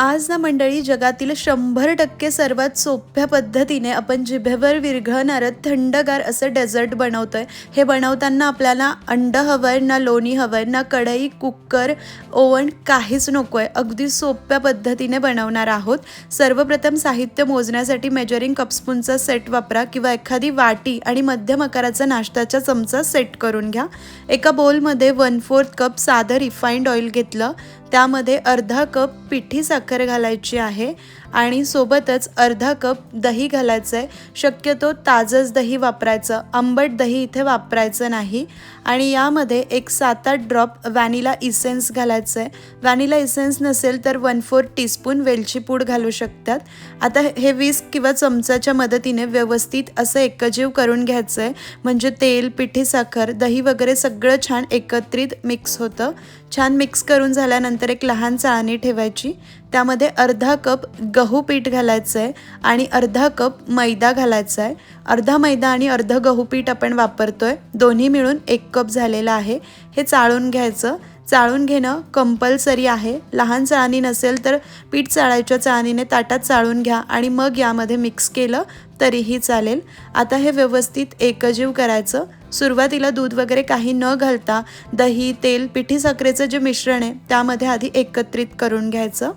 आज ना मंडळी जगातील शंभर टक्के सर्वात सोप्या पद्धतीने आपण जिभेवर विरघळणारं थंडगार असं डेझर्ट बनवतोय. हे बनवताना आपल्याला अंड हवं आहे ना लोणी हवं आहे ना कढई कुकर ओव्हन काहीच नको आहे अगदी सोप्या पद्धतीने बनवणार आहोत. सर्वप्रथम साहित्य मोजण्यासाठी मेजरिंग कपस्पूनचा सेट वापरा किंवा एखादी वाटी आणि मध्यम आकाराचा नाश्त्याचा चमचा सेट करून घ्या. एका बोलमध्ये वन फोर्थ कप साधं रिफाईंड ऑइल घेतलं. त्यामध्ये अर्धा कप पिठी साखर घालायची आहे. आणि सोबतच अर्धा कप दही घालायचं आहे शक्यतो ताजंच दही वापरायचं आंबट दही इथे वापरायचं नाही. आणि यामध्ये एक सात आठ ड्रॉप व्हॅनिला इसेन्स घालायचं आहे व्हॅनिला इसेन्स नसेल तर वन फोर टीस्पून वेलची पूड घालू शकतात. आता हे विस्क किंवा चमचाच्या मदतीने व्यवस्थित असं एकजीव करून घ्यायचं आहे म्हणजे तेल पिठी साखर दही वगैरे सगळं छान एकत्रित मिक्स होतं. छान मिक्स करून झाल्यानंतर एक लहान चाळणी ठेवायची. त्यामध्ये अर्धा कप ग गहू पीठ घालायचं आहे आणि अर्धा कप मैदा घालायचा आहे अर्धा मैदा आणि अर्ध गहू पीठ आपण वापरतो आहे दोन्ही मिळून एक कप झालेला आहे. हे चाळून घ्यायचं. चाळून घेणं कंपल्सरी आहे. लहान चाळणी नसेल तर पीठ चाळायच्या चाळणीने ताटात चाळून घ्या आणि मग यामध्ये मिक्स केलं तरीही चालेल. आता हे व्यवस्थित एकजीव करायचं. सुरुवातीला दूध वगैरे काही न घालता दही तेल पिठी साखरेचं जे मिश्रण आहे त्यामध्ये आधी एकत्रित करून घ्यायचं.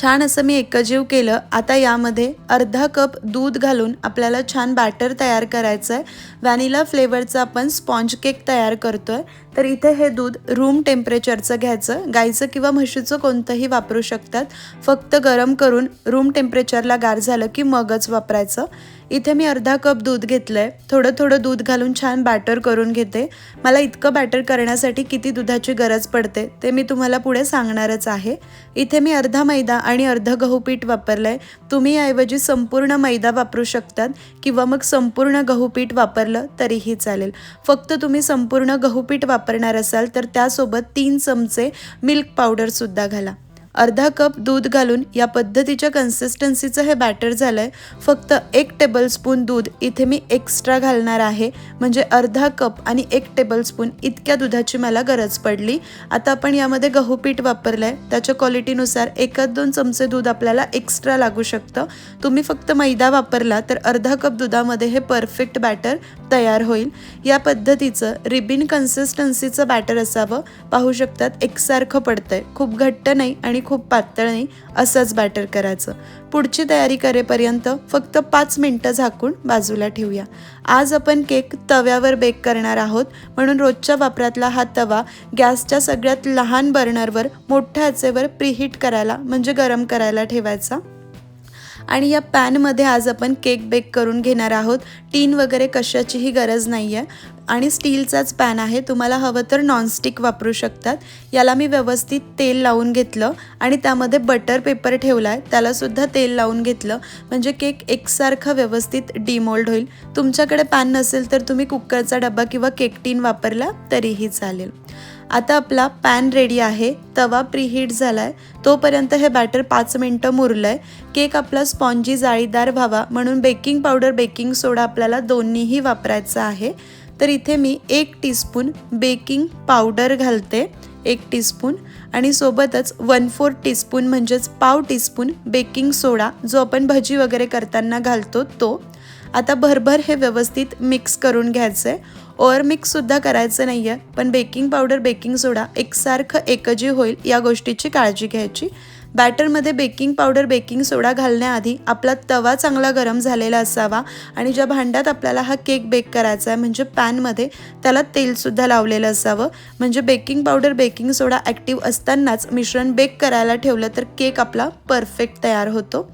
छान असं मी एकजीव केलं. आता यामध्ये अर्धा कप दूध घालून आपल्याला छान बॅटर तयार करायचं आहे व्हॅनिला फ्लेवरचं आपण स्पॉन्ज केक तयार करतो आहे तर इथे हे दूध रूम टेम्परेचरचं घ्यायचं. गाईचं किंवा म्हशीचं कोणतंही वापरू शकतात. फक्त गरम करून रूम टेम्परेचरला गार झालं की मगच वापरायचं. इथे मी अर्धा कप दूध घेतलं आहे थोडं थोडं दूध घालून छान बॅटर करून घेते. मला इतकं बॅटर करण्यासाठी किती दुधाची गरज पडते ते मी तुम्हाला पुढे सांगणारच आहे. इथे मी अर्धा मैदा आणि अर्ध गहू पीठ वापरलं आहे तुम्ही याऐवजी संपूर्ण मैदा वापरू शकतात किंवा मग संपूर्ण गहू पीठ वापरलं तरीही चालेल. फक्त तुम्ही संपूर्ण गहू पीठ वापरणार असाल तर त्यासोबत तीन चमचे मिल्क पावडरसुद्धा घाला. अर्धा कप दूध घालून या पद्धतीच्या कन्सिस्टन्सीचं हे बॅटर झालं आहे फक्त एक टेबलस्पून दूध इथे मी एक्स्ट्रा घालणार आहे. म्हणजे अर्धा कप आणि एक टेबलस्पून इतक्या दुधाची मला गरज पडली. आता आपण यामध्ये गहू पीठ वापरलं आहे त्याच्या क्वालिटीनुसार एकाच दोन चमचे दूध आपल्याला एक्स्ट्रा लागू शकतं. तुम्ही फक्त मैदा वापरला तर अर्धा कप दुधामध्ये हे परफेक्ट बॅटर तयार होईल. या पद्धतीचं रिबिन कन्सिस्टन्सीचं बॅटर असावं. पाहू शकतात एकसारखं पडतंय. खूप घट्ट नाही आणि खूप पातळ नाही असंच बॅटर करायचं. पुढची तयारी करेपर्यंत फक्त पाच मिनटं झाकून बाजूला ठेवूया. आज आपण केक तव्यावर बेक करणार आहोत म्हणून रोजच्या वापरातला हा तवा गॅसच्या सगळ्यात लहान बर्नरवर मोठ्या आचेवर प्रीहीट करायला म्हणजे गरम करायला ठेवायचा. आणि या पॅनमध्ये आज आपण केक बेक करून घेणार आहोत. टीन वगैरे कशाचीही गरज नाही आहे आणि स्टीलचाच पॅन आहे. तुम्हाला हवं तर नॉनस्टिक वापरू शकतात. याला मी व्यवस्थित तेल लावून घेतलं आणि त्यामध्ये बटर पेपर ठेवला आहे त्यालासुद्धा तेल लावून घेतलं. म्हणजे केक एकसारखा व्यवस्थित डिमोल्ड होईल. तुमच्याकडे पॅन नसेल तर तुम्ही कुकरचा डबा किंवा केक टीन वापरला तरीही चालेल. आता आपला पॅन रेडी आहे. तवा प्रीहीट झाला आहे तोपर्यंत हे बॅटर पाच मिनटं मुरलं आहे केक आपला स्पॉन्जी जाळीदार व्हावा म्हणून बेकिंग पावडर बेकिंग सोडा आपल्याला दोन्हीही वापरायचं आहे. तर इथे मी एक टीस्पून बेकिंग पावडर घालते एक टीस्पून आणि सोबतच वन फोर टीस्पून म्हणजेच पाव टीस्पून बेकिंग सोडा जो आपण भजी वगैरे करताना घालतो तो. आता भरभर हे व्यवस्थित मिक्स करून घ्यायचं. आहे ओवर मिक्ससुद्धा करायचं नाही आहे पण बेकिंग पावडर बेकिंग सोडा एकसारखं एकजीव होईल या गोष्टीची काळजी घ्यायची. बॅटरमध्ये बेकिंग पावडर बेकिंग सोडा घालण्याआधी आपला तवा चांगला गरम झालेला असावा आणि ज्या भांड्यात आपल्याला हा केक बेक करायचा आहे म्हणजे पॅनमध्ये त्याला तेलसुद्धा लावलेलं असावं. म्हणजे baking powder baking soda active असतानाच मिश्रण बेक करायला ठेवलं तर केक आपला परफेक्ट तयार होतो.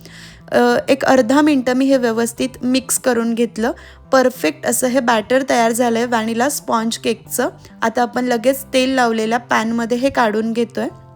एक अर्धा मिनटं मी हे व्यवस्थित मिक्स करून घेतलं. परफेक्ट असं हे बॅटर तयार झालं आहे व्हॅनिला स्पॉन्ज केकचं. आता आपण लगेच तेल लावलेल्या पॅनमध्ये हे काढून घेतो आहे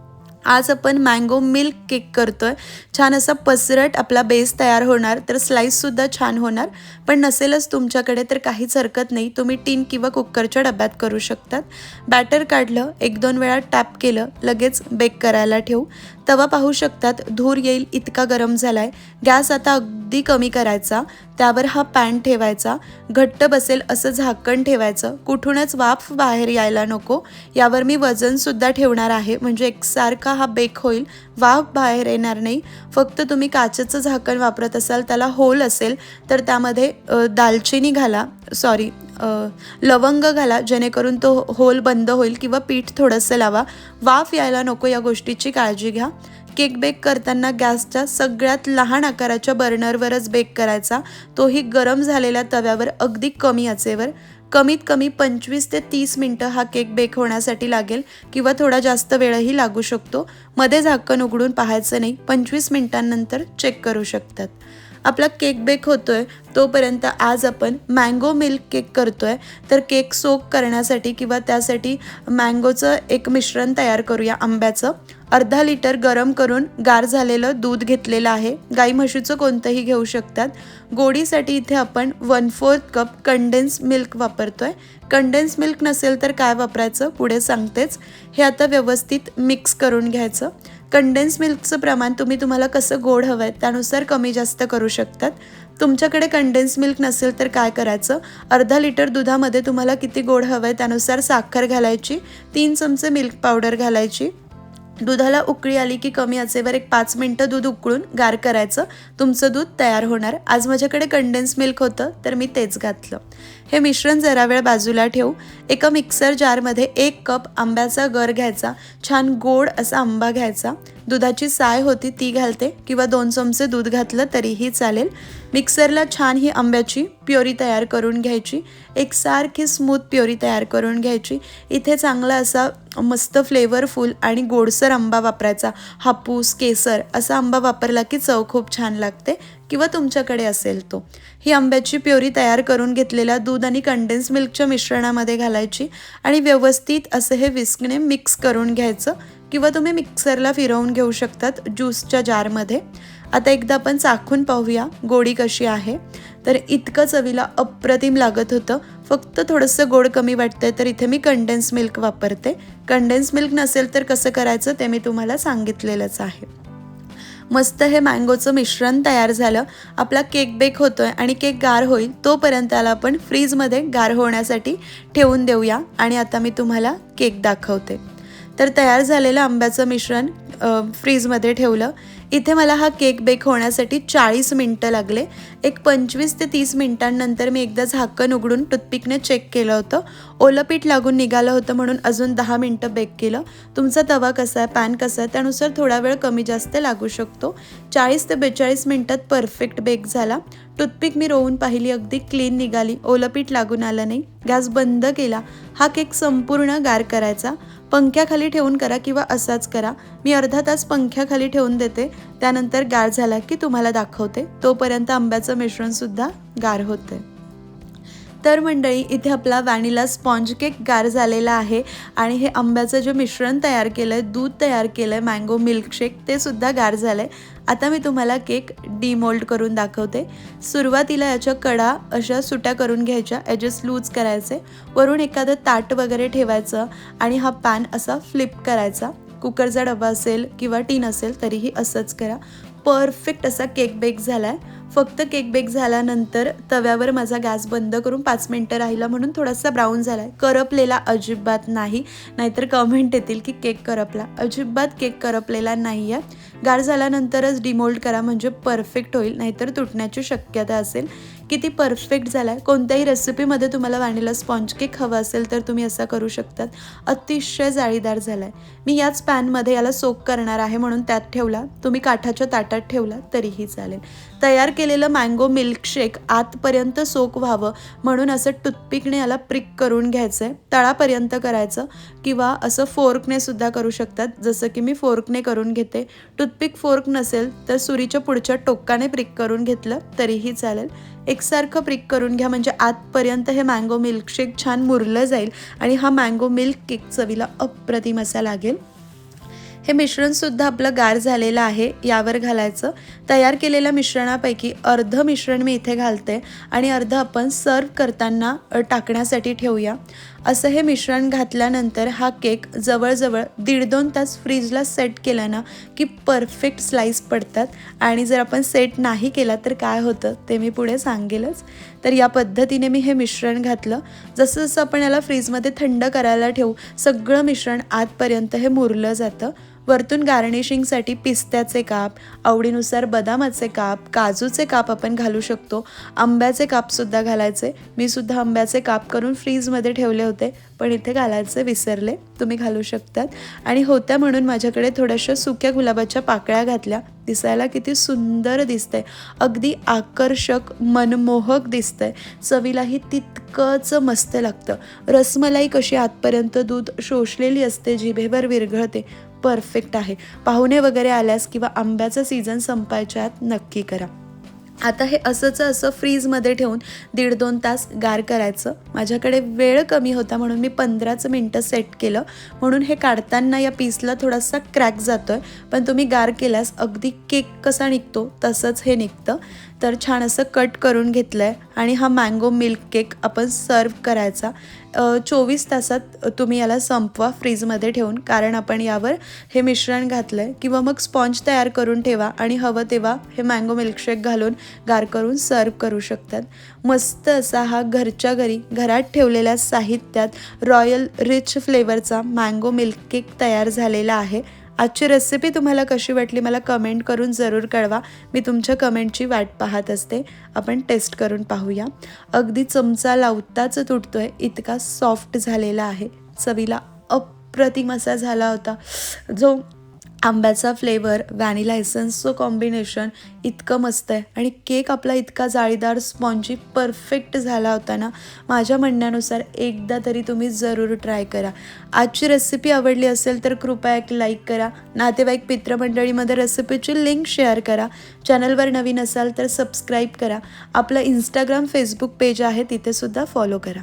आज आपण मँगो मिल्क केक करतो आहे छान असा पसरट आपला बेस तयार होणार तर स्लाईससुद्धा छान होणार. पण नसेलच तुमच्याकडे तर काहीच हरकत नाही. तुम्ही टीन किंवा कुकरच्या डब्यात करू शकतात. बॅटर काढलं एक दोन वेळा टॅप केलं लगेच बेक करायला ठेवू. तवा पाहू शकतात धूर येईल इतका गरम झाला आहे गॅस आता अगदी कमी करायचा त्यावर हा पॅन ठेवायचा घट्ट बसेल असं झाकण ठेवायचं. कुठूनच वाफ बाहेर यायला नको. यावर मी वजनसुद्धा ठेवणार आहे म्हणजे एकसारखा हा बेक होईल. वाफ बाहेर येणार नाही. फक्त तुम्ही काचेचं झाकण वापरत असाल त्याला होल असेल तर त्यामध्ये दालचिनी घाला. सॉरी लवंग घाला जेणेकरून तो होल बंद होईल किंवा पीठ थोडंसं लावा. वाफ यायला नको या गोष्टीची काळजी घ्या. केक बेक करताना गॅसच्या सगळ्यात लहान आकाराच्या बर्नरवरच बेक करायचा. तोही गरम झालेल्या तव्यावर अगदी कमी आचेवर. कमीत कमी पंचवीस ते तीस मिनटं हा केक बेक होण्यासाठी लागेल किंवा थोडा जास्त वेळही लागू शकतो. मध्ये झाकण उघडून पाहायचं नाही. पंचवीस मिनिटांनंतर चेक करू शकतात. आपला केक बेक होतोय तोपर्यंत आज आपण मँगो मिल्क केक करतोय. तर केक सोक करण्यासाठी किंवा त्यासाठी मँगोचं एक मिश्रण तयार करूया आंब्याचं. अर्धा लिटर गरम करून गार झालेलं दूध घेतलेलं आहे. गाई म्हशीचं कोणतंही घेऊ शकतात. गोडीसाठी इथे आपण one fourth cup condense milk वापरतोय. कंडेन्स मिल्क नसेल तर काय वापरायचं? पुढे सांगतेच. हे आता व्यवस्थित मिक्स करून घ्यायचं. कंडेन्स मिल्कचं प्रमाण तुम्ही तुम्हाला कसं गोड हवं आहे त्यानुसार कमी जास्त करू शकतात. तुमच्याकडे कंडेन्स मिल्क नसेल तर काय करायचं? अर्धा लिटर दुधामध्ये तुम्हाला किती गोड हवं आहे त्यानुसार साखर घालायची तीन चमचे मिल्क पावडर घालायची दुधाला उकळी आली की कमी आचेवर एक पाच मिनटं दूध उकळून गार करायचं. तुमचं दूध तयार होणार. आज माझ्याकडे कंडेन्स मिल्क होतं तर मी तेच घातलं. हे मिश्रण जरा वेळ बाजूला ठेवू. एका मिक्सर जारमध्ये एक कप आंब्याचा गर घ्यायचा. छान गोड असा आंबा घ्यायचा. दुधाची साय होती ती घालते किंवा दोन चमचे दूध घातलं तरीही चालेल. मिक्सरला छान ही आंब्याची प्युरी तयार करून घ्यायची. एकसारखी स्मूथ प्युरी तयार करून घ्यायची. इथे चांगला असा मस्त फ्लेवरफुल आणि गोडसर आंबा वापरायचा. हापूस केसर असा आंबा वापरला की चव खूप छान लागते किंवा तुमच्याकडे असेल तो. ही आंब्याची प्युरी तयार करून घेतलेला दूध आणि कंडेन्स मिल्कच्या मिश्रणामध्ये घालायची आणि व्यवस्थित असं हे विस्कने मिक्स करून घ्यायचं. किंवा तुम्ही मिक्सरला फिरवून घेऊ शकतात ज्यूसच्या जारमध्ये. आता एकदा आपण चाखून पाहूया गोडी कशी आहे. तर इतकं चवीला अप्रतिम लागत होतं. फक्त थोडंसं गोड कमी वाटतंय तर इथे मी कंडेन्स मिल्क वापरते. कंडेन्स मिल्क नसेल तर कसं करायचं ते मी तुम्हाला सांगितलेलंच आहे. मस्त हे मँगोचं मिश्रण तयार झालं. आपला केक बेक होतोय आणि केक गार होईल तोपर्यंत त्याला आपण फ्रीजमध्ये गार होण्यासाठी ठेवून देऊया. आणि आता मी तुम्हाला केक दाखवते. तर तयार झालेलं आंब्याचं मिश्रण फ्रीजमध्ये ठेवलं. इथे मला हा केक बेक होण्यासाठी चाळीस मिनटं लागले. एक पंचवीस ते तीस मिनटांनंतर मी एकदा झाकण उघडून टूथपिकने चेक केलं होतं. ओलं पीठ लागून निघालं होतं म्हणून अजून दहा मिनटं बेक केलं. तुमचा तवा कसा आहे पॅन कसा आहे त्यानुसार थोडा वेळ कमी जास्त लागू शकतो. चाळीस ते बेचाळीस मिनटात परफेक्ट बेक झाला. टूथपिक मी रोवून पाहिली अगदी क्लीन निघाली. ओलं पीठ लागून आलं नाही. गॅस बंद केला. हा केक संपूर्ण गार करायचा. पंख्याखाली ठेवून करा किंवा असाच करा. मी अर्धा तास पंख्याखाली ठेवून देते. त्यानंतर गार झाला की तुम्हाला दाखवते. तोपर्यंत आंब्याचं मिश्रणसुद्धा गार होते तर मंडळी इथे आपला वॅनिला स्पॉन्ज केक गार झालेला आहे आणि हे आंब्याचं जे मिश्रण तयार केलं आहे दूध तयार केलं आहे मँगो मिल्कशेक ते सुद्धा गार झालं आहे आता मी तुम्हाला केक डीमोल्ड करून दाखवते. सुरुवातीला याच्या कडा अशा सुट्या करून घ्यायच्या एजेस लूज करायचे. वरून एखादं ताट वगैरे ठेवायचं आणि हा पॅन असा फ्लिप करायचा. कुकरचा डबा असेल किंवा टीन असेल तरीही असंच करा. परफेक्ट असा केक बेक झाला आहे फक्त केक बेक झाल्यानंतर तव्यावर माझा गॅस बंद करून पाच मिनटं राहिला म्हणून थोडासा ब्राऊन झाला आहे करपलेला अजिबात नाही. नाहीतर कमेंट येतील की केक करपला. अजिबात केक करपलेला नाही आहे गार झाल्यानंतरच डिमोल्ड करा म्हणजे परफेक्ट होईल. नाहीतर तुटण्याची शक्यता असेल. किती परफेक्ट झाला आहे कोणत्याही रेसिपीमध्ये तुम्हाला व्हॅनिला स्पॉन्ज केक हवा असेल तर तुम्ही असा करू शकतात. अतिशय जाळीदार झाला आहे मी याच पॅनमध्ये याला सोक करणार आहे म्हणून त्यात ठेवला. तुम्ही काठाच्या ताटात ठेवला तरीही चालेल. तयार केलेलं मँगो मिल्कशेक आतपर्यंत सोक व्हावं म्हणून असं टूथपिकने याला प्रिक करून घ्यायचं आहे तळापर्यंत करायचं किंवा असं फोर्कने सुद्धा करू शकतात. जसं की मी फोर्कने करून घेते. टूथपिक फोर्क नसेल तर सुरीच्या पुढच्या टोकाने प्रिक करून घेतलं तरीही चालेल. एकसारखं प्रिक करून घ्या म्हणजे आतपर्यंत हे मँगो मिल्कशेक छान मुरलं जाईल आणि हा मँगो मिल्क केक चवीला अप्रतिम असा लागेल. हे मिश्रणसुद्धा आपलं गार झालेलं आहे यावर घालायचं. तयार केलेल्या मिश्रणापैकी अर्ध मिश्रण मी इथे घालते आणि अर्ध आपण सर्व करताना टाकण्यासाठी ठेवूया. असं हे मिश्रण घातल्यानंतर हा केक जवळजवळ दीड दोन तास फ्रीजला सेट केला ना की परफेक्ट स्लाईस पडतात. आणि जर आपण सेट नाही केला तर काय होतं ते मी पुढे सांगेलच. तर या पद्धतीने मी हे मिश्रण घातलं. जसं जसं आपण याला फ्रीजमध्ये थंड करायला ठेवू सगळं मिश्रण आतपर्यंत हे मुरलं जातं. वरतून गार्निशिंगसाठी पिस्त्याचे काप आवडीनुसार बदामाचे काप काजूचे काप आपण घालू शकतो. आंब्याचे कापसुद्धा घालायचे. मी सुद्धा आंब्याचे काप करून फ्रीजमध्ये ठेवले होते पण इथे घालायचे विसरले. तुम्ही घालू शकतात. आणि होत्या म्हणून माझ्याकडे थोड्याशा सुक्या गुलाबाच्या पाकळ्या घातल्या. दिसायला किती सुंदर दिसतंय. अगदी आकर्षक मनमोहक दिसतंय. चवीलाही तितकंच मस्त लागतं. रसमलाई कशी आतपर्यंत दूध शोषलेली असते जिभेवर विरघळते. परफेक्ट आहे. पाहुणे वगैरे आल्यास किंवा आंब्याचा सीझन संपायच्या आत नक्की करा. आता हे असंच असं फ्रीजमध्ये ठेवून दीड दोन तास गार करायचं. माझ्याकडे वेळ कमी होता म्हणून मी पंधराच मिनटं सेट केलं. म्हणून हे काढताना या पीसला थोडासा क्रॅक जातो आहे पण तुम्ही गार केल्यास अगदी केक कसा निघतो तसंच हे निघतं. तर छान असं कट करून घेतलं आहे आणि हा मँगो मिल्क केक आपण सर्व करायचा. चोवीस तासात तुम्ही याला संपवा फ्रीजमध्ये ठेवून कारण आपण यावर हे मिश्रण घातलं आहे किंवा मग स्पॉन्ज तयार करून ठेवा आणि हवं तेव्हा हे मँगो मिल्कशेक घालून गार करून सर्व करू शकतात. मस्त असा हा घरच्या घरी घरात ठेवलेल्या साहित्यात रॉयल रिच फ्लेवरचा मँगो मिल्क केक तयार झालेला आहे. आजची रेसिपी तुम्हाला कशी वाटली मला कमेंट करून जरूर कळवा. मी तुमच्या कमेंटची वाट पाहत असते. आपण टेस्ट करून पाहूया. अगदी चमचा लावताच तुटतो आहे इतका सॉफ्ट झालेला आहे. चवीला अप्रतिम असा झाला होता. जो आंब्याचा फ्लेवर व्हॅनिला एसन्सचं कॉम्बिनेशन इतकं मस्त आहे. आणि केक आपला इतका जाळीदार स्पॉन्जी परफेक्ट झाला होता ना माझ्या म्हणण्यानुसार एकदा तरी तुम्ही जरूर ट्राय करा. आजची रेसिपी आवडली असेल तर कृपया एक लाईक करा. नातेवाईक मित्रमंडळीमध्ये रेसिपीची लिंक शेअर करा. चॅनलवर नवीन असाल तर सबस्क्राईब करा. आपलं इंस्टाग्राम फेसबुक पेज आहे तिथेसुद्धा फॉलो करा.